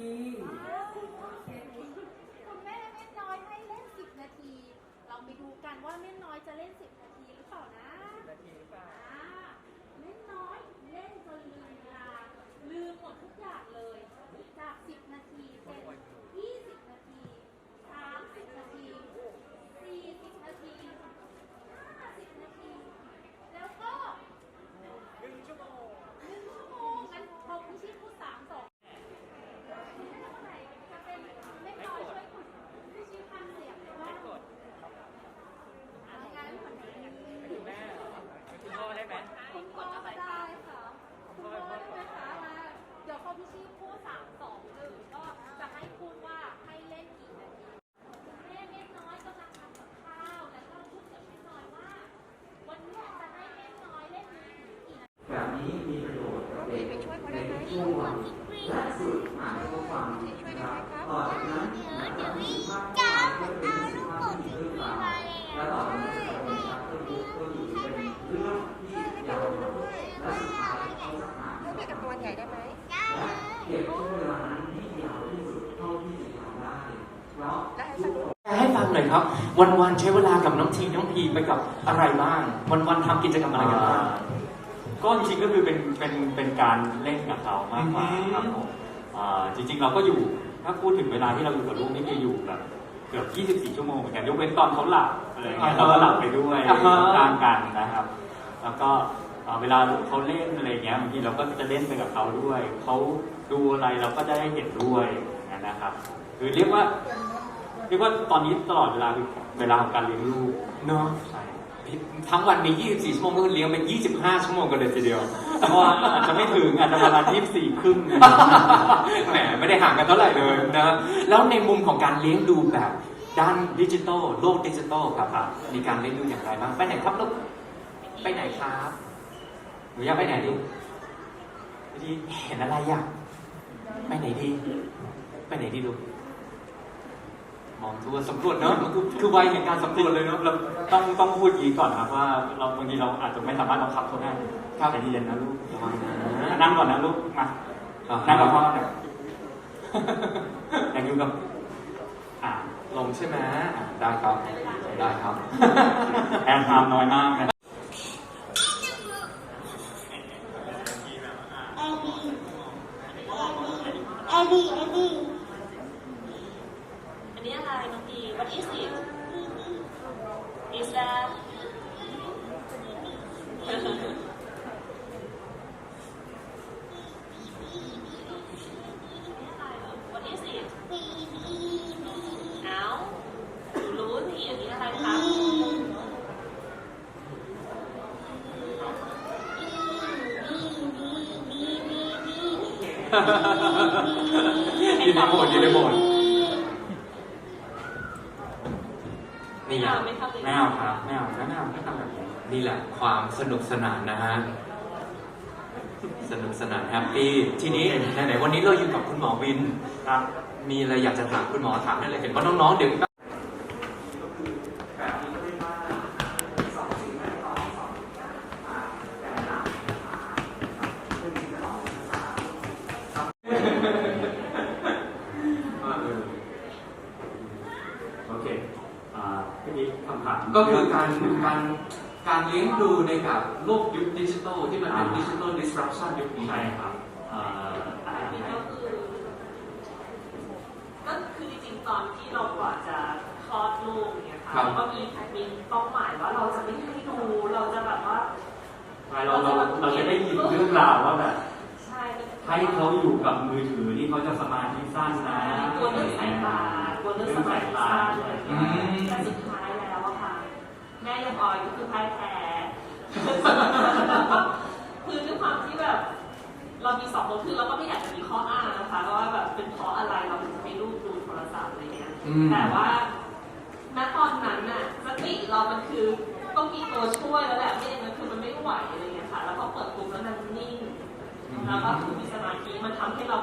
ทีคุณแม่เม่นน้อยให้เล่น 10 นาที เราไปดูกันว่าเม่นน้อยจะเล่น 10 นาทีหรือเปล่านะ นาทีหรือเปล่า อ่าเม่นน้อยเล่นจนลืมเวลา ลืมหมดทุกอย่างเลย จาก 10 นาทีเป็น 20 นาที 30 นาที 40 นาที 50 นาที แล้วก็ หนึ่งชั่วโมง หนึ่งชั่วโมงงั้นพอคุณชิพูดสามสองเท่าไหร่จะเป็นเล็กน้อยช่วยคุณคุณชิทำเสียงเลยว่า ไม่กด อะงั้น คุณแม่เหรอคุณพ่อได้ไหม คุณพ่อได้ค่ะคุณพ่อได้ไหมคะมาเดี๋ยวพอพี่ชีพูดสามสองหนึ่งก็จะให้พูดว่าให้เล่นกี่นาทีแม่เม็ดน้อยกำลังทำกับข้าว แล้วก็พูดกับแม่น้อยว่า วันนี้จะให้แม่น้อยเล่นมือถือกี่นาที แบบนี้มีประโยชน์กับเด็กในช่วงวัยและฝึกอ่านข้อความนะครับต่อจากนั้นเดี๋ยววิ่งจ้าเอาลูกโป่งที่มีมาแล้วต่อจากนั้นจะเป็นชักเรื่องก็อยู่เป็นเรื่องที่ยาวและสุดท้ายเขาจะหา เพื่อกับตัวใหญ่ได้ไหม และ เก็บช่วงเวลานั้นที่ยาวที่สุดเท่าที่จะทำได้เพราะได้ให้สนุกให้ฟังหน่อยครับวันๆใช้เวลากับน้องทีน้องพีไปกับอะไรบ้างวันๆทำกิจกรรมอะไรกันบ้าง ก็จริงๆก็คือเป็นเป็นเป็นการเล่นกับเขามากกว่าอืมครับผมอ่าจริง ๆ เราก็อยู่ถ้าพูดถึงเวลาที่เราอยู่กับลูกนี่คืออยู่แบบเกือบ 24 ชั่วโมงเหมือนกันยกเว้นตอนเขาหลับอะไรเงี้ยเราก็หลับไปด้วยอ่าฮะกลางกันนะครับ แล้วก็อ่า เวลาเขาเล่นอะไรเงี้ยบางทีเราก็จะเล่นไปกับเขาด้วยเขาดูอะไรเราก็จะได้เห็นด้วยอย่างนั้นนะครับคือเรียกว่าเรียกว่าตอนนี้ตลอดเวลาคือเวลาของการเลี้ยงลูกเนาะใช่ทั้งวันมี 24 ชั่วโมงก็เลี้ยงเป็น 25 ชั่วโมงกันเลยทีเดียวเพราะว่าอาจจะไม่ถึงอาจจะประมาณ 24 ครึ่งแหมไม่ได้ห่างกันเท่าไหร่เลยนะแล้วในมุมของการเลี้ยงดูแบบด้านดิจิทัลโลกดิจิทัลครับมีการเลี้ยงดูอย่างไรบ้างไปไหนครับลูกไปไหนครับ หนูอยากไปไหนดีดีเห็นอะไรอยากไปไหนดี ไปไหนดีลูกมองทั่วสำรวจเนาะมันคือคือวัยแห่งการสำรวจเลยเนาะเราต้องต้องพูดอย่างนี้ก่อนครับว่า เราบางทีเราอาจจะไม่สามารถบังคับเขาได้ครับใจเย็นนะลูกระวังนะนั่งก่อนนะลูกมาอ่านั่งกับพ่อเนี่ยอยากอยู่กับอ่าลงใช่ไหมอะได้ครับได้ครับแอนทามน้อยมากนะ conmigo. อยู่ในโหมดอยู่ในโหมดนี่แหละไม่ทำเลยไม่เอาครับไม่เอาไม่เอาไม่ทำแบบนี้นี่แหละความสนุกสนานนะฮะสนุกสนานแฮปปี้ทีนี้ไหนๆวันนี้เราอยู่กับคุณหมอวิน ครับ มีอะไรอยากจะถามคุณหมอถามได้เลยเห็นว่าน้องๆเดี๋ยว ก็คือการการการเลี้ยงดูในกับโลกยุคดิจิทัลที่มันเป็นดิจิทัล disruption ยุคนี้ใช่ครับอ่าอ่าอันนี้ก็คือก็คือจริงๆตอนที่เรากว่าจะคลอดลูกเนี่ยค่ะเราก็มีมีเป้าหมายว่าเราจะไม่ให้ดูเราจะแบบว่าเราเราเราจะได้ยินเรื่องราวว่าแบบใช่ให้เขาอยู่กับมือถือที่เขาจะสมาธิสั้นนะกลัวเรื่องสายตากลัวเรื่องสมาธิสั้นอะไรอย่างอืเงี้ยมแต่สุดท้ายแล้วอะค่ะ แม่ยังออยก็คือพ่ายแพ้คือด้วยความที่แบบ เรามีสองคนคือเราก็ไม่อยากจะมีข้ออ้างนะคะว่าแบบเป็นเพราะอะไรเราถึงให้ลูกดูโทรศัพท์อะไรเงี้ย อืม แต่ว่าณตอนนั้นน่ะสติเรามันคือต้องมีตัวช่วยแล้วแหละไม่อย่างนั้นคือมันไม่ไหวอะไรเงี้ยค่ะ แล้วพอเปิดปุ๊บแล้วมันนิ่ง แล้วก็คือมีสมาธิมันทำให้เรา